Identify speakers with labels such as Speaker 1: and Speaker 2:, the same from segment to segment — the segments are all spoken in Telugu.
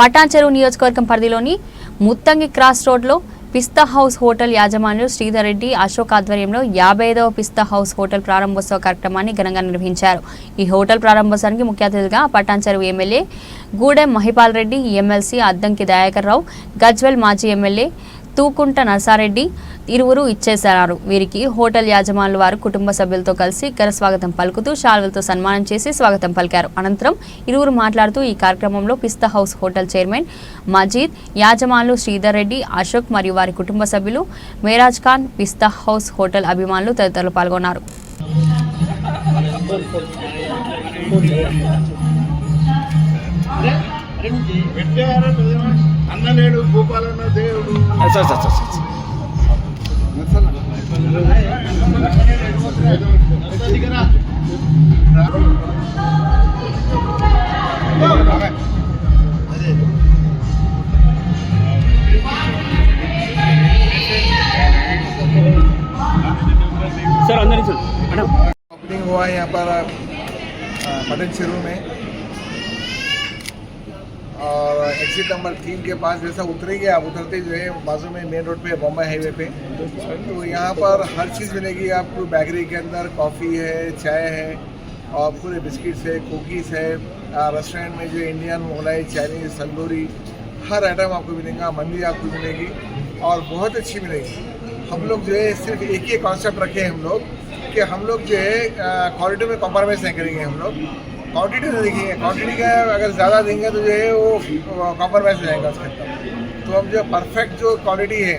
Speaker 1: పటాన్చెరు నియోజకవర్గం పరిధిలోని ముత్తంగి క్రాస్ రోడ్లో పిస్తా హౌస్ హోటల్ యాజమానులు శ్రీధర్ రెడ్డి అశోక్ ఆధ్వర్యంలో యాభై ఐదవ పిస్తా హౌస్ హోటల్ ప్రారంభోత్సవ కార్యక్రమాన్ని ఘనంగా నిర్వహించారు. ఈ హోటల్ ప్రారంభోత్సవానికి ముఖ్య అతిథిగా పటాన్చెరు ఎమ్మెల్యే గూడెం మహిపాల్ రెడ్డి ఎమ్మెల్సీ అద్దంకి దయాకర్ రావు గజ్వెల్ మాజీ ఎమ్మెల్యే తూకుంట నరసారెడ్డి ఇరువురు ఇచ్చేశారు వీరికి హోటల్ యాజమానుల వారు కుటుంబ సభ్యులతో కలిసి ఘన స్వాగతం పలుకుతూ షాల్వలతో సన్మానం చేసి స్వాగతం పలికారు అనంతరం ఇరువురు మాట్లాడుతూ ఈ కార్యక్రమంలో Pista house hotel chairman Majeed యాజమానులు Sridhar Reddy Ashok మరియు వారి కుటుంబ సభ్యులు మేరాజ్ ఖాన్ పిస్తా హౌస్ హోటల్ అభిమానులు తదితరులు పాల్గొన్నారు
Speaker 2: అన్నలేడు భూపాలన్న దేవుడు
Speaker 3: sir sir sir sir sir అందరి సార్ మేడం
Speaker 2: ओपनिंग हुआ है यहाँ पर अ, पटन चिरू में और एग्जिट नंबर तीन के पास जैसा उतरेंगे, आप उतरते जो है, बाजू में मेन रोड पे बॉम्बे हाईवे पे। तो यहाँ पर हर चीज़ मिलेगी आपको बेकरी के अंदर कॉफ़ी है, चाय है, और पूरे बिस्किट्स है कुकीज़ है रेस्टोरेंट में जो इंडियन मोलाई चाइनीज़ तंदूरी हर आइटम आपको मिलेगा मंदी आपको मिलेगी, और बहुत अच्छी मिलेगी। हम लोग जो है, सिर्फ़ एक ही कॉन्सेप्ट रखे हैं हम लोग, कि हम लोग जो है क्वालिटी में कॉम्प्रोमाइज़ नहीं करेंगे हम लोग। क्वांटिटी नहीं देखेंगे क्वांटिटी का अगर ज़्यादा देंगे तो जो है वो कॉम्प्रोमाइज़ हो जाएगा उसके अंदर। तो हम जो परफेक्ट जो क्वालिटी है,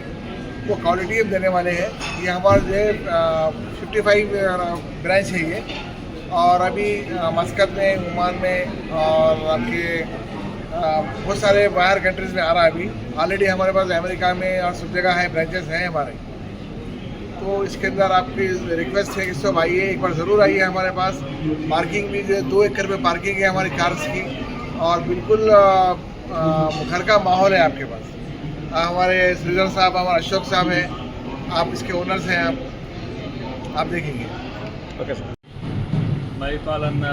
Speaker 2: वो क्वालिटी हम देने वाले हैं। ये हमारा जो है फिफ्टी फाइव ब्रांच है ये। और अभी मस्कत में ओमान में और आपके बहुत सारे बाहर कंट्रीज़ में आ रहा है अभी। ऑलरेडी हमारे पास अमेरिका में और सब जगह है ब्रांचेस हैं हमारे। तो इसके अंदर आपकी रिक्वेस्ट है कि सब आइए एक बार ज़रूर आइए हमारे पास पार्किंग भी जो है दो एकड़ पे पार्किंग है हमारी कार्स की और बिल्कुल अ, अ, घर का माहौल है आपके पास अ, हमारे सृजन साहब हमारे अशोक साहब हैं आप इसके ओनर्स हैं आप आप देखेंगे
Speaker 3: ఓకే సార్
Speaker 4: మైపాలన్న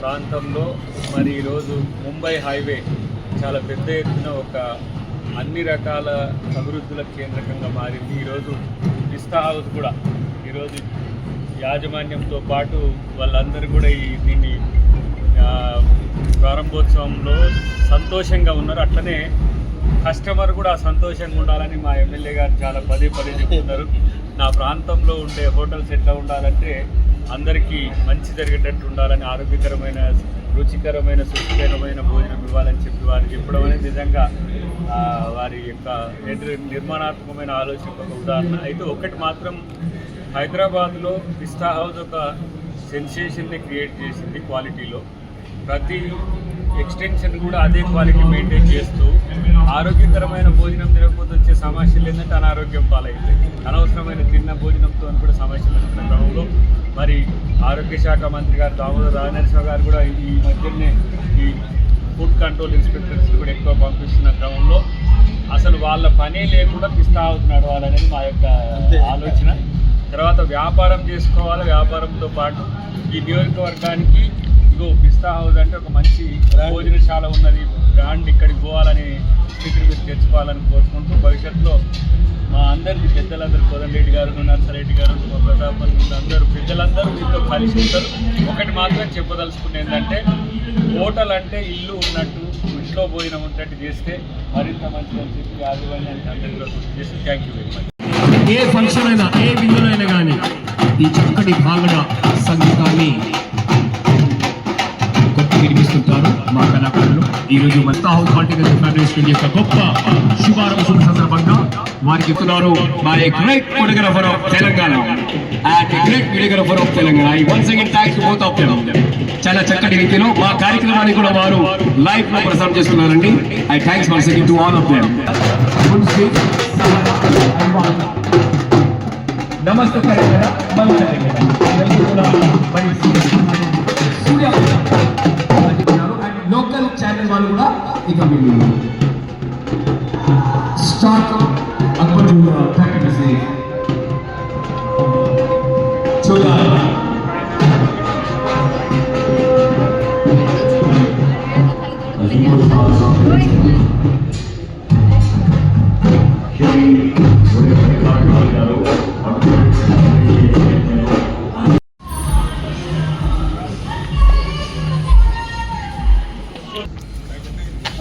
Speaker 4: ప్రాంతంలో మరి ఈరోజు ముంబై హైవే చాలా పెద్ద ఎత్తున ఒక అన్ని రకాల అభివృద్ధుల కేంద్రకంగా మారింది. ఈరోజు పిస్తా హౌస్ కూడా ఈరోజు యాజమాన్యంతో పాటు వాళ్ళందరూ కూడా ఈ దీన్ని ప్రారంభోత్సవంలో సంతోషంగా ఉన్నారు. అట్లనే కస్టమర్ కూడా సంతోషంగా ఉండాలని మా ఎమ్మెల్యే గారు చాలా పదే పదే చెప్తున్నారు. నా ప్రాంతంలో ఉండే హోటల్స్ ఎట్లా ఉండాలంటే అందరికీ మంచి జరిగేటట్టు ఉండాలని ఆరోగ్యకరమైన రుచికరమైన సుఖకరమైన భోజనం ఇవ్వాలని చెప్పి వారు చెప్పడం అనేది నిజంగా వారి యొక్క నిర్మాణాత్మకమైన ఆలోచన ఒక ఉదాహరణ. అయితే ఒకటి మాత్రం హైదరాబాద్లో పిస్తా హౌస్ ఒక సెన్సేషన్ని క్రియేట్ చేసింది క్వాలిటీలో. ప్రతి ఎక్స్టెన్షన్ కూడా అదే క్వాలిటీ మెయింటైన్ చేస్తూ ఆరోగ్యకరమైన భోజనం తినకపోతే వచ్చే సమస్యలు ఏంటంటే అనారోగ్యం పాలైతాయి అనవసరమైన తిన్న భోజనంతో కూడా సమస్యలు వస్తున్న క్రమంలో మరి ఆరోగ్య శాఖ మంత్రి గారు దామోదర్ రాజనరసింహ గారు కూడా ఈ మధ్యనే ఈ ఫుడ్ కంట్రోల్ ఇన్స్పెక్టర్స్ కూడా ఎక్కువ పంపిస్తున్న క్రమంలో అసలు వాళ్ళ పనే లేకుండా పిస్తా హౌస్ నడవాలనేది మా యొక్క ఆలోచన. తర్వాత వ్యాపారం చేసుకోవాలి. వ్యాపారంతో పాటు ఈ నియోజకవర్గానికి ఇగో పిస్తా హౌస్ అంటే ఒక మంచి భోజనశాల ఉన్నది. బ్రాండ్ ఇక్కడికి పోవాలని స్పీకర్ మీరు తెచ్చుకోవాలని కోరుకుంటూ భవిష్యత్తులో మా అందరికీ పెద్దలందరూ కోదండరెడ్డి గారు నర్సరెడ్డి గారు మా అందరూ పెద్దలందరూ మీతో కలిసి ఉంటారు. ఒకటి మాత్రం చెప్పదలుచుకున్న ఏంటంటే హోటల్ అంటే ఇల్లు ఉన్నట్టు ఇంట్లో భోజనం ఉన్నట్టు చేస్తే మరింత మంచిదని చెప్పి యాజమాన్యానికి అందరికీ కూడా గుర్తు చేసి థ్యాంక్ యూ వెరీ మచ్
Speaker 5: ఏ ఫంక్షన్ అయినా ఏ విందులైనా కానీ ఈ చక్కటి భాగడ సంగీతాన్ని వినిపిస్తుంటారు మా కళాకారులు. ఈరోజు రోజు పాలిటికల్ హౌస్ ఫెడరేషన్ యొక్క గొప్ప శుభారంభం సందర్భంగా వారికి ఇస్తున్నారు my great photographer of Telangana and great videographer of Telangana I once again thanks both of them చాలా చక్కటి రీతిలో మా కార్యక్రమాన్ని కూడా వారు లైవ్లో ప్రసారం చేస్తున్నారండి. I thanks once again to all of them నమస్తే আলহামদুলিল্লাহ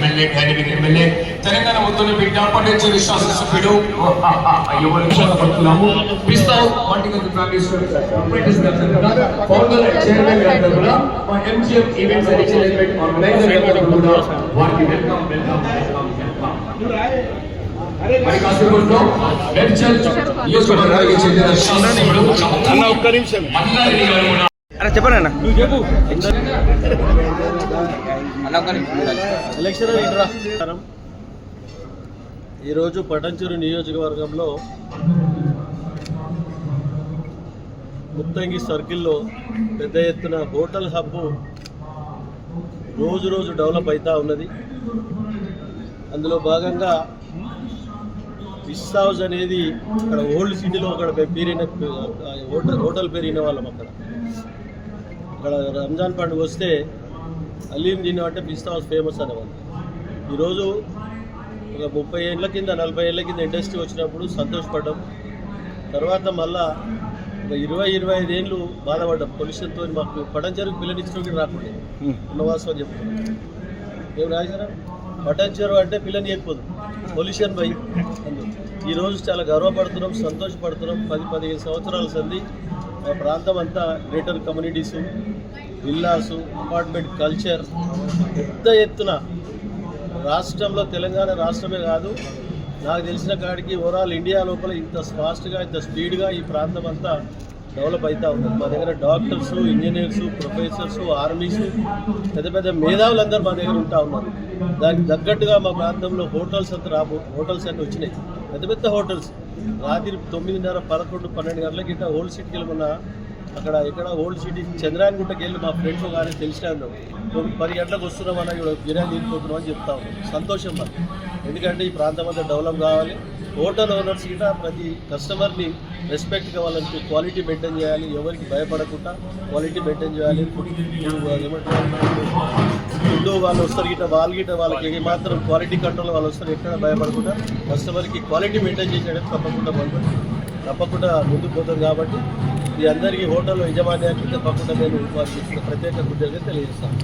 Speaker 5: ఎమ్మెల్యే డైనమిక్ ఎమ్మెల్యే తెలంగాణ ముద్దును బిడ్డ పట్టించే విశ్వాస సభ్యుడు. ఎవరు విశ్వాసపడుతున్నాము పిస్తావు పార్టికల్ ఫ్యామిలీస్ ఫౌండర్ చైర్మన్ గారు. కూడా మా MGM events and entertainment organizer గారు కూడా వారికి వెల్కమ్ వెల్కమ్ వెల్కమ్ వెల్కమ్ మరి కాసేపట్లో వెంచర్ నియోజకవర్గానికి చెందిన శాసనసభ్యుడు
Speaker 3: అన్న ఒక్క నిమిషం.
Speaker 5: అరే గారు
Speaker 3: అన్న చెప్పండి అన్న. నువ్వు చెప్పు
Speaker 6: ఎలక్షన్ ఈరోజు పటంచెరు నియోజకవర్గంలో ముత్తంగి సర్కిల్లో పెద్ద ఎత్తున హోటల్ హబ్ రోజు రోజు డెవలప్ అవుతూ ఉన్నది. అందులో భాగంగా ఫిష్ హౌస్ అనేది అక్కడ ఓల్డ్ సిటీలో అక్కడ పేరిన హోటల్ హోటల్ పెరిగిన వాళ్ళం అక్కడ. అక్కడ రంజాన్ పండుగ వస్తే అలీం అంటే పిస్తా హౌస్ ఫేమస్ అనేవాళ్ళు. ఈరోజు ఒక ముప్పై ఏళ్ళ కింద నలభై ఏళ్ళ కింద ఇండస్ట్రీ వచ్చినప్పుడు సంతోషపడ్డాం. తర్వాత మళ్ళా ఒక ఇరవై ఇరవై ఐదు ఏళ్ళు బాధపడ్డాం. పొల్యూషన్తో మాకు పటంచెరుకు పిల్లనిచ్చినోకి రాకుండా. ఉన్నవాసం అని చెప్తున్నాం ఏం రాజారా పటంచెరు అంటే పిల్లని చెప్పదు పొల్యూషన్ బై అందు ఈరోజు చాలా గర్వపడుతున్నాం సంతోషపడుతున్నాం. పది పదిహేను సంవత్సరాల సంది మా ప్రాంతం అంతా greater communities villas apartment culture పెద్ద ఎత్తున రాష్ట్రంలో తెలంగాణ రాష్ట్రమే కాదు నాకు తెలిసిన కాడికి ఓవరాల్ ఇండియా లోపల ఇంత ఫాస్ట్గా ఇంత స్పీడ్గా ఈ ప్రాంతం అంతా డెవలప్ అవుతూ ఉంది. మా దగ్గర డాక్టర్స్ ఇంజనీర్స్ ప్రొఫెసర్స్ ఆర్మీస్ పెద్ద పెద్ద మేధావులందరూ మా దగ్గర ఉంటా ఉన్నారు. దానికి తగ్గట్టుగా మా ప్రాంతంలో హోటల్స్ అంతా రాబో హోటల్స్ అన్నీ వచ్చినాయి. పెద్ద పెద్ద హోటల్స్. రాత్రి తొమ్మిదిన్నర పదకొండు పన్నెండు గంటలకి ఇట్లా ఓల్డ్ సిటీకి వెళ్ళమన్నా అక్కడ ఇక్కడ ఓల్డ్ సిటీ చంద్రాయనగుట్టకి వెళ్ళి మా ఫ్రెండ్స్ కానీ తెలిసినాను పది గంటలకు వస్తున్నామని ఇక్కడ బిర్యానీ తినిపోతున్నాం అని చెప్తా ఉన్నాం సంతోషం మరి ఎందుకంటే ఈ ప్రాంతం అంతా డెవలప్ కావాలి. హోటల్ ఓనర్స్ గిట ప్రతి కస్టమర్ని రెస్పెక్ట్గా వాళ్ళకి క్వాలిటీ మెయింటైన్ చేయాలి. ఎవరికి భయపడకుండా క్వాలిటీ మెయింటైన్ చేయాలి. ఫుడ్ ఫుడ్ వాళ్ళు వస్తారు గిట్ట వాళ్ళు గిట్ట వాళ్ళకి మాత్రం క్వాలిటీ కంట్రోల్ వాళ్ళు వస్తారు ఎక్కడ భయపడకుండా కస్టమర్కి క్వాలిటీ మెయింటైన్ చేసేటప్పుడు తప్పకుండా మనం తప్పకుండా ముందుకు పోతుంది కాబట్టి మీ అందరికీ హోటల్ యజమాన్యానికి తప్పకుండా నేను వారికి ప్రత్యేక కృతజ్ఞత తెలియజేస్తాను.